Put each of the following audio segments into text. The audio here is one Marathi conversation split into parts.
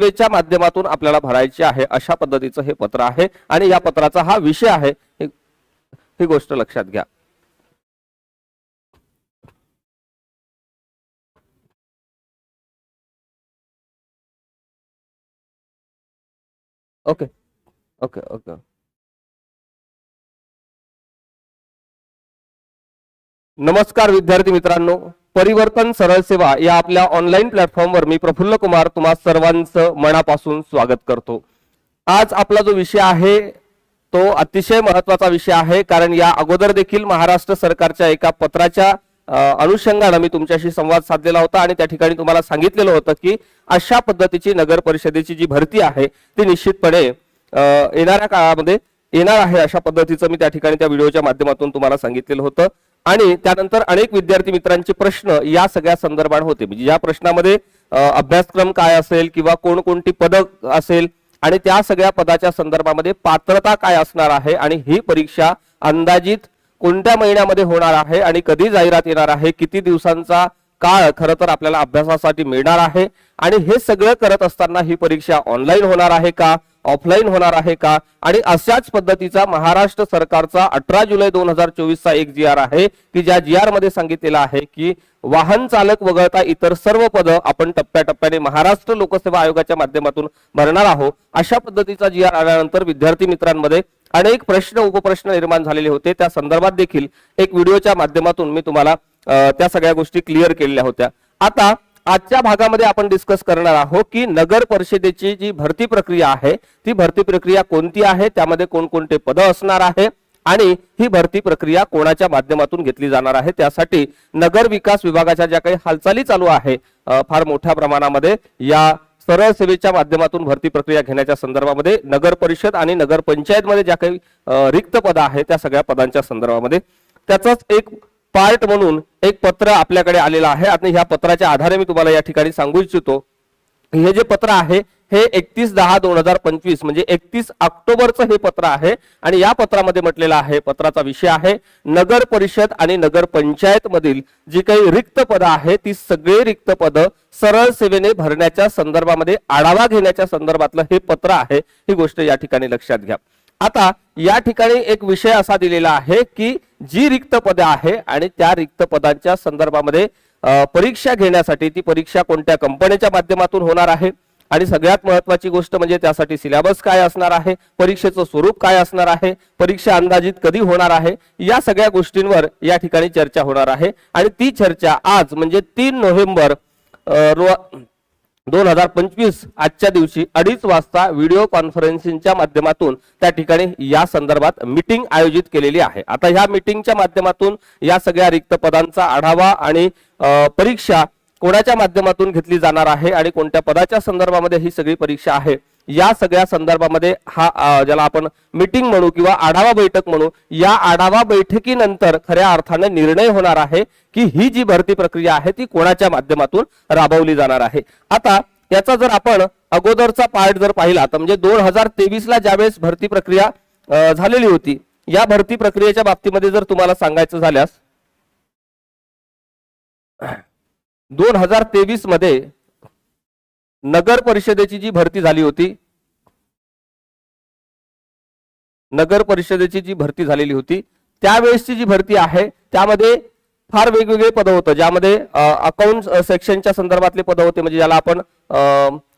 सेवेच्या माध्यमातून आपल्याला भरायचे आहे अशा पद्धतीचं हे पत्र आहे. आणि या पत्राचा हा विषय आहे. ही गोष्ट लक्षात घ्या. ओके. Okay okay. नमस्कार विद्यार्थी मित्रांनो. परिवर्तन सरळ सेवा या आपल्या ऑनलाईन प्लॅटफॉर्मवर मी प्रफुल्ल कुमार तुम्हा सर्वांचं मनापासून स्वागत करतो. आज आपला जो विषय आहे तो अतिशय महत्त्वाचा विषय आहे कारण या अगोदर देखील महाराष्ट्र सरकारच्या एका पत्राच्या अनुषंगानं मी तुमच्याशी संवाद साधलेला होता आणि त्या ठिकाणी तुम्हाला सांगितलेलं होतं की अशा पद्धतीची नगर परिषदेची जी भरती आहे ती निश्चितपणे येणाऱ्या काळामध्ये येणार आहे अशा पद्धतीचं मी त्या ठिकाणी त्या व्हिडिओच्या माध्यमातून तुम्हाला सांगितलेलं होतं. आणि त्यानंतर अनेक विद्यार्थी मित्रांचे प्रश्न या सगळ्या संदर्भात होते. म्हणजे या प्रश्नामध्ये अभ्यासक्रम काय असेल किंवा कोणकोणती पदक असेल आणि त्या सगळ्या पदाच्या संदर्भामध्ये पात्रता काय असणार आहे आणि ही परीक्षा अंदाजित कोणत्या महिन्यामध्ये होणार आहे आणि कधी जाहिरात येणार आहे किती दिवसांचा काळ खरं तर आपल्याला अभ्यासासाठी मिळणार आहे आणि हे सगळं करत असताना ही परीक्षा ऑनलाईन होणार आहे का? ऑफलाईन होणार आहे का? आणि अशाच पद्धतीचा महाराष्ट्र सरकारचा अठरा जुलै दोन हजार चोवीसचा एक जी आर आहे की ज्या जी आरमध्ये सांगितलेलं आहे की वाहन चालक वगळता इतर सर्व पदं आपण टप्प्याटप्प्याने महाराष्ट्र लोकसेवा आयोगाच्या माध्यमातून भरणार आहोत. अशा पद्धतीचा जी आर आल्यानंतर विद्यार्थी मित्रांमध्ये अनेक प्रश्न उपप्रश्न निर्माण झालेले होते. त्या संदर्भात देखील एक व्हिडिओच्या माध्यमातून मी तुम्हाला त्या सगळ्या गोष्टी क्लिअर केलेल्या होत्या. आता आजच्या भागामध्ये आपण डिस्कस करणार आहोत की नगर परिषदेची जी भरती प्रक्रिया आहे ती भरती प्रक्रिया कोणती आहे त्यामध्ये कोणकोणते पदं असणार आहे आणि ही भरती प्रक्रिया कोणाच्या माध्यमातून घेतली जाणार आहे त्यासाठी नगर विकास विभागाच्या ज्या काही हालचाली चालू आहे फार मोठ्या प्रमाणामध्ये या सरळ सेवेच्या माध्यमातून भरती प्रक्रिया घेण्याच्या संदर्भामध्ये नगर परिषद आणि नगर पंचायतमध्ये ज्या काही रिक्त पदं आहेत त्या सगळ्या पदांच्या संदर्भामध्ये. त्याचाच एक पार्ट म्हणून एक पत्र आपल्याकडे आलेलं आहे. आणि ह्या पत्राच्या आधारे मी तुम्हाला या ठिकाणी सांगू इच्छितो. हे जे पत्र आहे हे एकतीस दहा दोन हजार पंचवीस म्हणजे एकतीस ऑक्टोबरचं हे पत्र आहे. आणि या पत्रामध्ये म्हटलेलं आहे पत्राचा विषय आहे नगर परिषद आणि नगर पंचायत मधील जी काही रिक्त पदं आहे ती सगळी रिक्त पदं सरळ सेवेने भरण्याच्या संदर्भामध्ये आढावा घेण्याच्या संदर्भातलं हे पत्र आहे. ही गोष्ट या ठिकाणी लक्षात घ्या. आता या ठिकाणी एक विषय असा दिलेला आहे की जी रिक्त पदे आहे आणि त्या रिक्त पदांच्या संदर्भामध्ये परीक्षा घेण्यासाठी ती परीक्षा कोणत्या कंपनीच्या माध्यमातून होणार आहे? आणि सगळ्यात महत्वाची गोष्ट म्हणजे त्यासाठी सिलेबस काय असणार आहे? परीक्षेचं स्वरूप काय असणार आहे? परीक्षा अंदाजित कधी होणार आहे? या सगळ्या गोष्टींवर या ठिकाणी चर्चा होणार आहे. आणि ती चर्चा आज म्हणजे तीन नोव्हेंबर रो- दोन हजार पंचवीस आजच्या दिवशी अडीच वाजता व्हिडिओ कॉन्फरन्सिंगच्या माध्यमातून त्या ठिकाणी या संदर्भात मीटिंग आयोजित केलेली आहे. आता ह्या मीटिंगच्या माध्यमातून या सगळ्या रिक्त पदांचा आढावा आणि परीक्षा कोणाच्या माध्यमातून घेतली जाणार आहे आणि कोणत्या पदाच्या संदर्भामध्ये ही सगळी परीक्षा आहे या सगळ्या संदर्भामध्ये हा ज्याला आपण मीटिंग म्हणू किंवा आढावा बैठक म्हणू या आढावा बैठकीनंतर खऱ्या अर्थाने निर्णय होणार आहे की ही जी भरती प्रक्रिया आहे ती कोणाच्या माध्यमातून राबवली जाणार आहे. आता याचा जर आपण अगोदरचा पार्ट जर पाहिला तर म्हणजे दोन हजार तेवीसला ज्यावेळेस भरती प्रक्रिया झालेली होती या भरती प्रक्रियेच्या बाबतीमध्ये जर तुम्हाला सांगायचं झाल्यास दोन हजार तेवीसमध्ये नगर परिषदेची जी भरती झाली होती नगर परिषदेची जी भरती झालेली होती त्यावेळेसची जी भरती आहे त्यामध्ये फार वेगवेगळे पद होतं ज्यामध्ये अकाउंट सेक्शनच्या संदर्भातले पद होते म्हणजे ज्याला आपण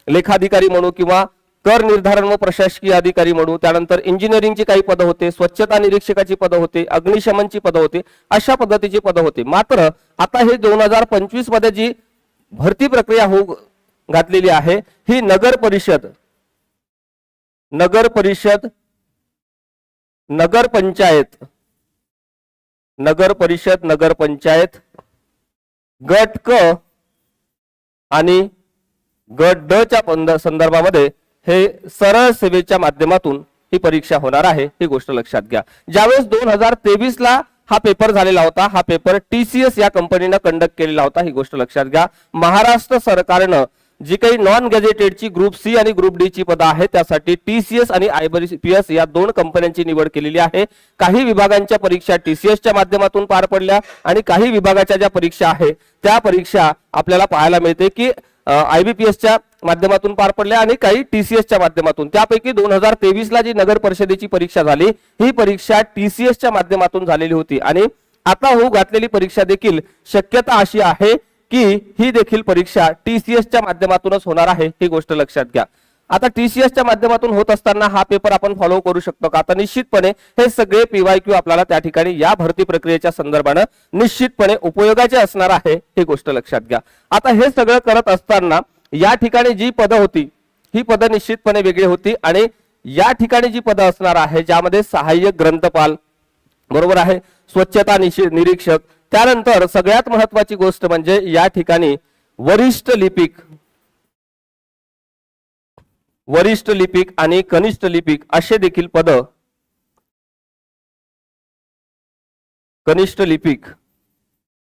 लेखाधिकारी म्हणू किंवा कर निर्धारण व प्रशासकीय अधिकारी म्हणू त्यानंतर इंजिनिअरिंगची काही पदं होते स्वच्छता निरीक्षकाची पदं होते अग्निशमनची पदं होते अशा पद्धतीची पदं होते. मात्र आता हे दोन हजार पंचवीसमध्ये जी भरती प्रक्रिया होऊ घातलेली आहे. ही नगर परिषद नगर परिषद नगर पंचायत नगर परिषद नगर पंचायत गट क आणि गट ड च्या संदर्भामध्ये हे सरळ सेवेच्या माध्यमातून ही परीक्षा होणार आहे. ही गोष्ट लक्षात घ्या. ज्यावेळेस दोन हजार तेवीस ला हा पेपर झालेला होता हा पेपर टीसीएस या कंपनीनं कंडक्ट केलेला होता ही गोष्ट लक्षात घ्या. महाराष्ट्र सरकारनं जी काही नॉन गॅजेटेडची ग्रुप सी आणि ग्रुप डी ची पदं आहेत त्यासाठी टीसीएस आणि आयबीपीएस या दोन कंपन्यांची निवड केलेली आहे. काही विभागांच्या परीक्षा टीसीएसच्या माध्यमातून पार पडल्या आणि काही विभागाच्या ज्या परीक्षा आहे त्या परीक्षा आपल्याला पाहायला मिळते की आयबीपीएसच्या माध्यमातून पार पडल्या आणि काही टीसीएसच्या माध्यमातून. त्यापैकी दोन हजार तेवीस ला जी नगर परिषदेची परीक्षा झाली ही परीक्षा टीसीएसच्या माध्यमातून झालेली होती. आणि आता होऊ घातलेली परीक्षा देखील शक्यता अशी आहे की ही देखील परीक्षा टीसीएसच्या माध्यमातूनच होणार आहे ही गोष्ट लक्षात घ्या. आता टीसीएसच्या माध्यमातून होत असताना हा पेपर आपण फॉलो करू शकतो का? आता निश्चितपणे हे सगळे पीवाय क्यू आपल्याला त्या ठिकाणी या भरती प्रक्रियेच्या संदर्भानं निश्चितपणे उपयोगाचे असणार आहे ही गोष्ट लक्षात घ्या. आता हे सगळं करत असताना या ठिकाणी जी पदं होती ही पदं निश्चितपणे वेगळी होती आणि या ठिकाणी जी पदं असणार आहे ज्यामध्ये सहाय्यक ग्रंथपाल बरोबर आहे? स्वच्छता निशी- निरीक्षक त्यानंतर सगळ्यात महत्वाची गोष्ट म्हणजे या ठिकाणी वरिष्ठ लिपिक वरिष्ठ लिपिक आणि कनिष्ठ लिपिक असे देखील पद कनिष्ठ लिपिक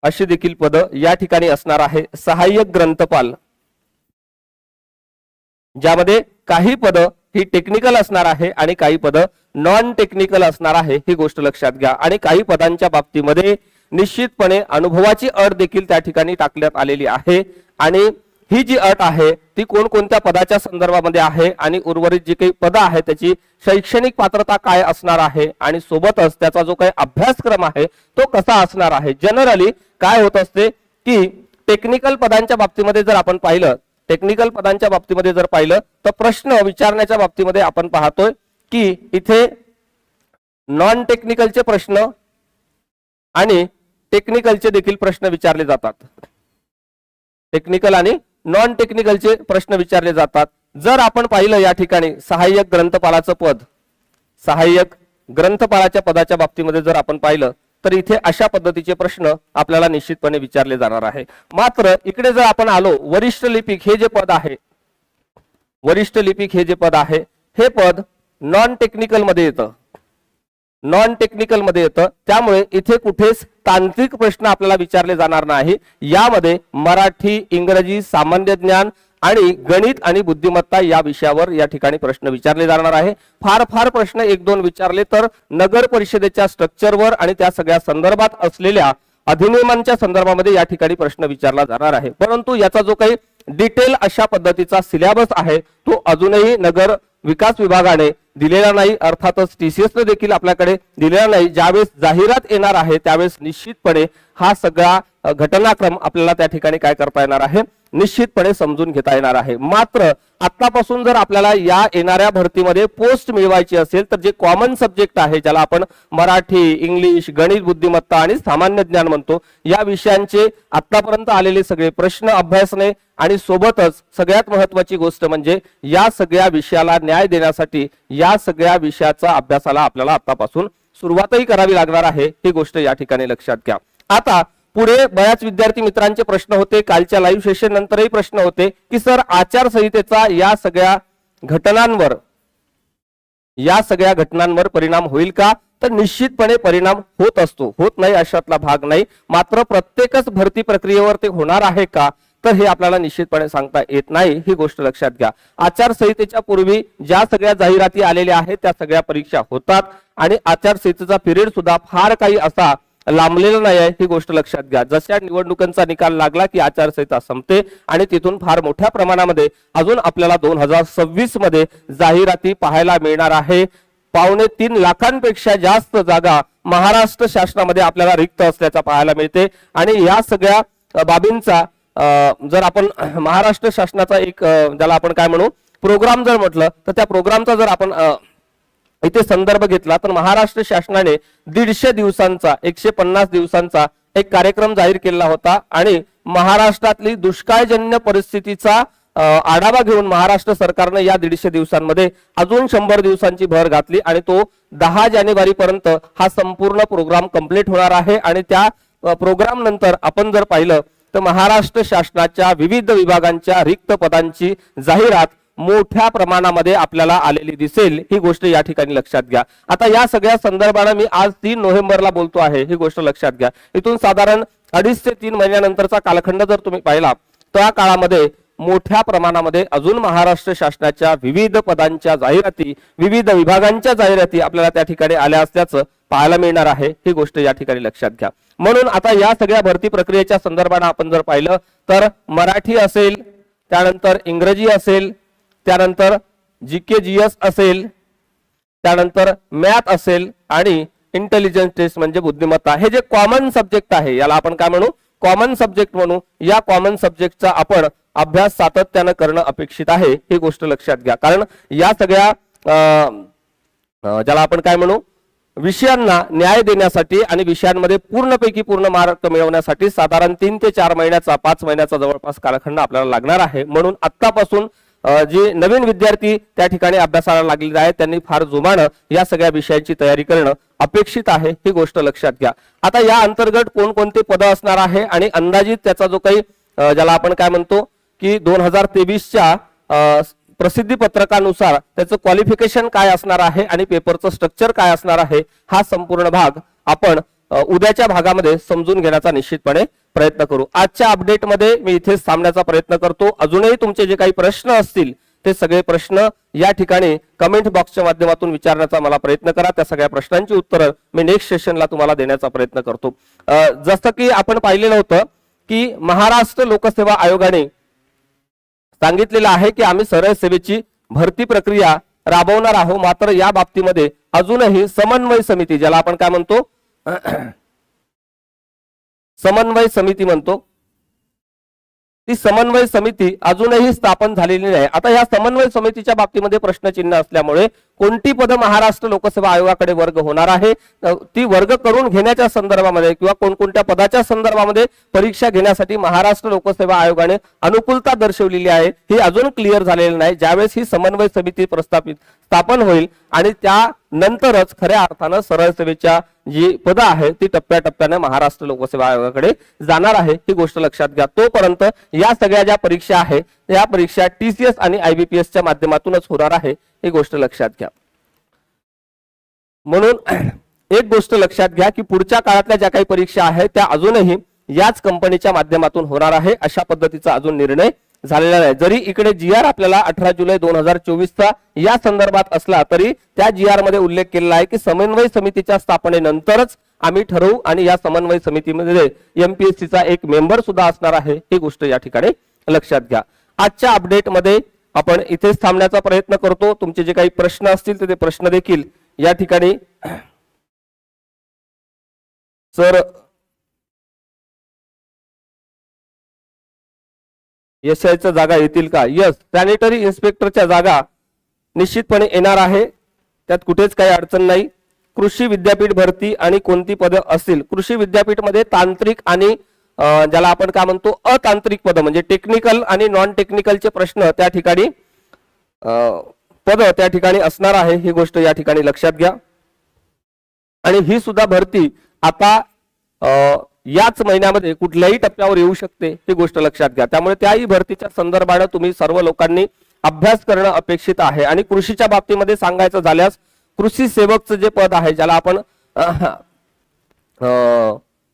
अशी देखील पद या ठिकाणी असणार आहे. सहाय्यक ग्रंथपाल ज्यामध्ये काही पद ही टेक्निकल असणार आहे आणि काही पद नॉन टेक्निकल असणार आहे ही गोष्ट लक्षात घ्या. आणि काही पदांच्या बाबतीमध्ये निश्चितपणे अनुभवाची अट देखील त्या ठिकाणी टाकण्यात आलेली आहे. आणि ही जी अट आहे ती कोणकोणत्या पदाच्या संदर्भामध्ये आहे आणि उर्वरित जी काही पदं आहे त्याची शैक्षणिक पात्रता काय असणार आहे आणि सोबतच त्याचा जो काही अभ्यासक्रम आहे तो कसा असणार आहे? जनरली काय होत असते की टेक्निकल पदांच्या बाबतीमध्ये जर आपण पाहिलं टेक्निकल पदांच्या बाबतीमध्ये जर पाहिलं तर प्रश्न विचारण्याच्या बाबतीमध्ये आपण पाहतोय की इथे नॉन टेक्निकलचे प्रश्न आणि टेक्निकलचे देखील प्रश्न विचारले जातात. टेक्निकल आणि नॉन टेक्निकलचे प्रश्न विचारले जातात. जर आपण पाहिलं या ठिकाणी सहाय्यक ग्रंथपालाचं पद सहाय्यक ग्रंथपालाच्या पदाच्या बाबतीमध्ये जर आपण पाहिलं तर इथे अशा पद्धतीचे प्रश्न आपल्याला निश्चितपणे विचारले जाणार आहे. मात्र इकडे जर आपण आलो वरिष्ठ लिपिक हे जे पद आहे वरिष्ठ लिपिक हे जे पद आहे हे पद नॉन टेक्निकलमध्ये येतं. नॉन टेक्निकलमध्ये येतं. त्यामुळे इथे कुठेच तांत्रिक प्रश्न आपल्याला विचारले जाणार नाही. यामध्ये मराठी इंग्रजी सामान्य ज्ञान आणि गणित आणि बुद्धिमत्ता या विषयावर या ठिकाणी प्रश्न विचारले जाणार आहे. फार फार प्रश्न एक दोन विचारले तर नगर परिषदेच्या स्ट्रक्चरवर आणि त्या सगळ्या संदर्भात असलेल्या अधिनियमांच्या संदर्भामध्ये या ठिकाणी प्रश्न विचारला जाणार आहे. परंतु याचा जो काही डिटेल अशा पद्धतीचा सिलेबस आहे तो अजूनही नगर विकास विभागाने दिलेला नाही अर्थातच टीसीएस ने देखील आपल्याकडे दिलेला नाही. ज्यावेळेस जाहिरात येणार आहे त्यावेळेस निश्चितपणे हा सगळा घटनाक्रम आपल्याला त्या ठिकाणी काय करता येणार आहे? निश्चितपणे समजून घेता येणार आहे. मात्र आतापासून जर आपल्याला या येणाऱ्या भरतीमध्ये पोस्ट मिळवायची असेल तर जे कॉमन सब्जेक्ट आहे ज्याला आपण मराठी इंग्लिश गणित बुद्धिमत्ता आणि सामान्य ज्ञान म्हणतो या विषयांचे आतापर्यंत आलेले सगळे प्रश्न अभ्यासणे आणि सोबतच सगळ्यात महत्वाची गोष्ट म्हणजे या सगळ्या विषयाला न्याय देण्यासाठी या सगळ्या विषयाचा अभ्यासाला आपल्याला आतापासून सुरुवातही करावी लागणार आहे ही गोष्ट या ठिकाणी लक्षात घ्या. आता पुढे बऱ्याच विद्यार्थी मित्रांचे प्रश्न होते. कालच्या लाईव्ह सेशन नंतरही प्रश्न होते की सर आचारसंहितेचा या सगळ्या घटनांवर या सगळ्या घटनांवर परिणाम होईल का? तर निश्चितपणे परिणाम होत असतो. होत नाही अशातला भाग नाही. मात्र प्रत्येकच भरती प्रक्रियेवर ते होणार आहे का? तर हे आपल्याला निश्चितपणे सांगता येत नाही. ही गोष्ट लक्षात घ्या. आचारसंहितेच्या पूर्वी ज्या सगळ्या जाहिराती आलेल्या आहेत त्या सगळ्या परीक्षा होतात. आणि आचारसंहितेचा पिरियड सुद्धा फार काही असा लांबलेला नाही आहे ही गोष्ट लक्षात घ्या. जशा निवडणुकांचा निकाल लागला की आचारसंहिता संपते आणि तिथून फार मोठ्या प्रमाणामध्ये अजून आपल्याला दोन हजार सव्वीसमध्ये जाहिराती पाहायला मिळणार आहे. पावणे तीन लाखांपेक्षा जास्त जागा महाराष्ट्र शासनामध्ये आपल्याला रिक्त असल्याचा पाहायला मिळते. आणि या सगळ्या बाबींचा जर आपण महाराष्ट्र शासनाचा एक ज्याला आपण काय म्हणू प्रोग्राम जर म्हटलं तर त्या प्रोग्रामचा जर आपण इथे संदर्भ घेतला तर महाराष्ट्र शासनाने दीडशे दिवसांचा एकशे पन्नास दिवसांचा एक कार्यक्रम जाहीर केला होता आणि महाराष्ट्रातली दुष्काळजन्य परिस्थितीचा आढावा घेऊन महाराष्ट्र सरकारनं या दीडशे दिवसांमध्ये अजून शंभर दिवसांची भर घातली आणि तो दहा जानेवारी पर्यंत हा संपूर्ण प्रोग्राम कंप्लीट होणार आहे आणि त्या प्रोग्राम नंतर आपण जर पाहिलं तर महाराष्ट्र शासनाच्या विविध विभागांच्या रिक्त पदांची जाहिरात मोठ्या प्रमाणामध्ये आपल्याला आलेली दिसेल ही गोष्ट या ठिकाणी लक्षात घ्या. आता या सगळ्या संदर्भानं मी आज तीन नोव्हेंबरला बोलतो आहे ही गोष्ट लक्षात घ्या. इथून साधारण अडीच ते तीन महिन्यानंतरचा कालखंड जर तुम्ही पाहिला त्या काळामध्ये मोठ्या प्रमाणामध्ये अजून महाराष्ट्र शासनाच्या विविध पदांच्या जाहिराती विविध विभागांच्या जाहिराती आपल्याला त्या ठिकाणी आल्या असल्याचं पाहायला मिळणार आहे ही गोष्ट या ठिकाणी लक्षात घ्या. म्हणून आता या सगळ्या भरती प्रक्रियेच्या संदर्भानं आपण जर पाहिलं तर मराठी असेल त्यानंतर इंग्रजी असेल त्यानंतर जी के जी एस असेल त्यानंतर मॅथ असेल आणि इंटेलिजन्स टेस्ट म्हणजे बुद्धिमत्ता. हे जे कॉमन सब्जेक्ट आहे याला आपण काय म्हणू? कॉमन सब्जेक्ट म्हणू. या कॉमन सब्जेक्टचा आपण अभ्यास सातत्यानं करणं अपेक्षित आहे ही गोष्ट लक्षात घ्या. कारण या सगळ्या ज्याला आपण काय म्हणू? विषयांना न्याय देण्यासाठी आणि विषयांमध्ये पूर्णपैकी पूर्ण मार्क मिळवण्यासाठी साधारण तीन ते चार महिन्याचा पाच महिन्याचा जवळपास कालखंड आपल्याला लागणार आहे. म्हणून आत्तापासून जे नवीन विद्यार्थी त्या ठिकाणी अभ्यासाला लागलेले आहेत त्यांनी फार जोमानं या सगळ्या विषयांची तयारी करणं अपेक्षित आहे ही गोष्ट लक्षात घ्या. आता या अंतर्गत कोणकोणते पदं असणार आहे आणि अंदाजित त्याचा जो काही ज्याला आपण काय म्हणतो की दोन हजार तेवीसच्या प्रसिद्धी पत्रकानुसार त्याचं क्वालिफिकेशन काय असणार आहे आणि पेपरचं स्ट्रक्चर काय असणार आहे हा संपूर्ण भाग आपण उद्याच्या भागामध्ये समजून घेण्याचा निश्चितपणे प्रयत्न करू. आजच्या अपडेटमध्ये मी इथेच थांबण्याचा प्रयत्न करतो. अजूनही तुमचे जे काही प्रश्न असतील ते सगळे प्रश्न या ठिकाणी कमेंट बॉक्सच्या माध्यमातून विचारण्याचा मला प्रयत्न करा. त्या सगळ्या प्रश्नांची उत्तरं मी नेक्स्ट सेशनला तुम्हाला देण्याचा प्रयत्न करतो. जसं की आपण पाहिलेलं होतं की महाराष्ट्र लोकसेवा आयोगाने सांगितलेलं आहे की आम्ही सरळ सेवेची भरती प्रक्रिया राबवणार आहोत. मात्र या बाबतीमध्ये अजूनही समन्वय समिती ज्याला आपण काय म्हणतो समन्वय समिती म्हणतो. ती समन्वय समिती अजूनही स्थापन झालेली नाही. आता या समन्वय समितीच्या बाबतीमध्ये प्रश्नचिन्ह असल्यामुळे कोणती पदं महाराष्ट्र लोकसेवा आयोगाकडे वर्ग होणार आहे? ती वर्ग करून घेण्याच्या संदर्भामध्ये किंवा कोणकोणत्या पदाच्या संदर्भामध्ये परीक्षा घेण्यासाठी महाराष्ट्र लोकसेवा आयोगाने अनुकूलता दर्शवलेली आहे ही अजून क्लिअर झालेली नाही. ज्यावेळेस ही समन्वय समिती प्रस्थापित स्थापन होईल आणि त्यानंतरच खऱ्या अर्थानं सरळ सेवेच्या जी पदं आहेत ती टप्प्याटप्प्याने महाराष्ट्र लोकसेवा आयोगाकडे जाणार आहे. ही गोष्ट लक्षात घ्या. तोपर्यंत या सगळ्या ज्या परीक्षा आहेत या परीक्षा टीसीएस आणि आयबीपीएसच्या माध्यमातूनच होणार आहे ही गोष्ट लक्षात घ्या. म्हणून एक गोष्ट लक्षात घ्या की पुढच्या काळातल्या ज्या काही परीक्षा आहेत त्या अजूनही याच कंपनीच्या माध्यमातून होणार आहे अशा पद्धतीचा अजून निर्णय झालेला नाही जरी इकडे जी आर आपल्याला अठरा जुलै दोन हजार चोवीसचा या संदर्भात असला तरी त्या जी आरमध्ये उल्लेख केलेला आहे की समन्वय समितीच्या स्थापनेनंतरच आम्ही ठरवू आणि या समन्वय समितीमध्ये एमपीएससीचा एक मेंबर सुद्धा असणार आहे. ही गोष्ट या ठिकाणी लक्षात घ्या. आजच्या अपडेटमध्ये आपण इथेच थांबण्याचा प्रयत्न करतो. तुमचे जे काही प्रश्न असतील तर ते प्रश्न देखील या ठिकाणी सर एसआयच्या जागा येतील का? यस सॅनिटरी इन्स्पेक्टरच्या जागा निश्चितपणे येणार आहे. त्यात कुठेच काही अडचण नाही. कृषी विद्यापीठ भरती आणि कोणती पदं असतील? कृषी विद्यापीठमध्ये तांत्रिक आणि ज्याला आपण काय म्हणतो अतांत्रिक पदं म्हणजे टेक्निकल आणि नॉन टेक्निकलचे प्रश्न त्या ठिकाणी पद त्या ठिकाणी असणार आहे. ही गोष्ट या ठिकाणी लक्षात घ्या. आणि ही सुद्धा भरती आता याच महिन्यामध्ये कुठल्याही टप्प्यावर येऊ शकते ही गोष्ट लक्षात घ्या. त्यामुळे त्याही भरतीच्या संदर्भानं तुम्ही सर्व लोकांनी अभ्यास करणं अपेक्षित आहे. आणि कृषीच्या बाबतीमध्ये सांगायचं झाल्यास कृषी सेवकचं जे पद आहे ज्याला आपण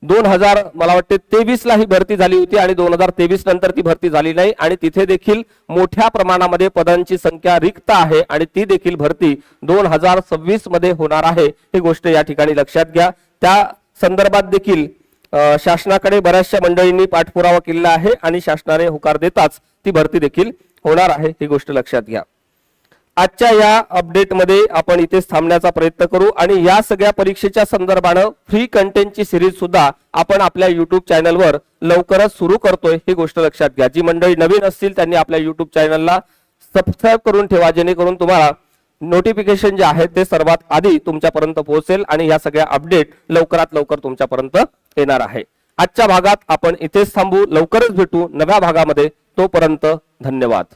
दोन हजार मला वाटते तेवीस ला ही भरती झाली होती आणि दोन हजार तेवीस नंतर ती भरती झाली नाही. आणि तिथे देखील मोठ्या प्रमाणामध्ये पदांची संख्या रिक्त आहे आणि ती देखील भरती दोन हजार सव्वीसमध्ये होणार आहे ही गोष्ट या ठिकाणी लक्षात घ्या. त्या संदर्भात देखील शासनाकडे बऱ्याचशा मंडळींनी पाठपुरावा केलेला आहे आणि शासनाने होकार देताच ती भरती देखील होणार आहे ही गोष्ट लक्षात घ्या. आजच्या या अपडेटमध्ये आपण इथेच थांबण्याचा प्रयत्न करू आणि या सगळ्या परीक्षेच्या संदर्भानं फ्री कंटेंटची सिरीज सुद्धा आपण आपल्या युट्यूब चॅनलवर लवकरच सुरू करतोय ही गोष्ट लक्षात घ्या. जी मंडळी नवीन असतील त्यांनी आपल्या युट्यूब चॅनलला सबस्क्राईब करून ठेवा जेणेकरून तुम्हाला नोटिफिकेशन जे आहे ते सर्वात आधी तुमच्यापर्यंत पोहोचेल आणि या सगळ्या अपडेट लवकरात लवकर तुमच्यापर्यंत येणार आहे. आजच्या भागात आपण इथेच थांबू लवकरच भेटू नव्या भागामध्ये. तोपर्यंत धन्यवाद.